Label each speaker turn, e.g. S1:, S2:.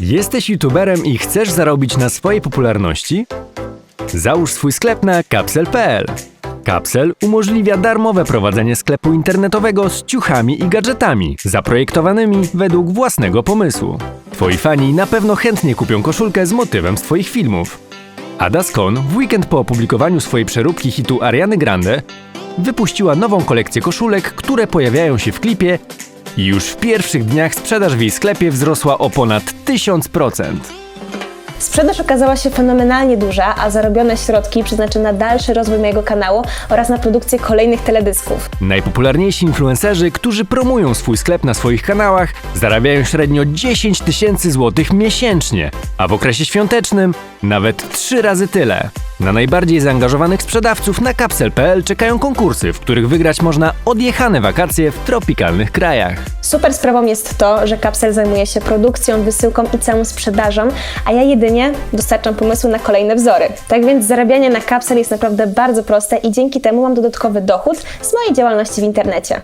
S1: Jesteś youtuberem i chcesz zarobić na swojej popularności? Załóż swój sklep na kapsel.pl. Kapsel umożliwia darmowe prowadzenie sklepu internetowego z ciuchami i gadżetami, zaprojektowanymi według własnego pomysłu. Twoi fani na pewno chętnie kupią koszulkę z motywem z Twoich filmów. Ada Skon w weekend po opublikowaniu swojej przeróbki hitu Ariany Grande wypuściła nową kolekcję koszulek, które pojawiają się w klipie już w pierwszych dniach sprzedaż w jej sklepie wzrosła o ponad 1000%.
S2: Sprzedaż okazała się fenomenalnie duża, a zarobione środki przeznaczę na dalszy rozwój mojego kanału oraz na produkcję kolejnych teledysków.
S1: Najpopularniejsi influencerzy, którzy promują swój sklep na swoich kanałach, zarabiają średnio 10 tysięcy złotych miesięcznie, a w okresie świątecznym nawet 3 razy tyle. Na najbardziej zaangażowanych sprzedawców na kapsel.pl czekają konkursy, w których wygrać można odjechane wakacje w tropikalnych krajach.
S2: Super sprawą jest to, że Kapsel zajmuje się produkcją, wysyłką i całą sprzedażą, a ja jedynie dostarczam pomysły na kolejne wzory. Tak więc zarabianie na Kapsel jest naprawdę bardzo proste i dzięki temu mam dodatkowy dochód z mojej działalności w internecie.